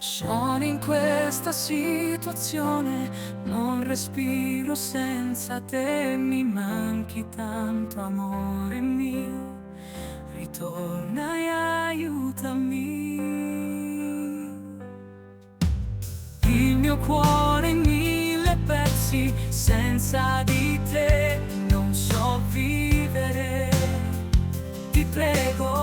Sono in questa situazione, non respiro senza te, mi manchi tanto amore mio, ritorna e aiutami. Il mio cuore in mille pezzi, senza di te non so vivere, ti prego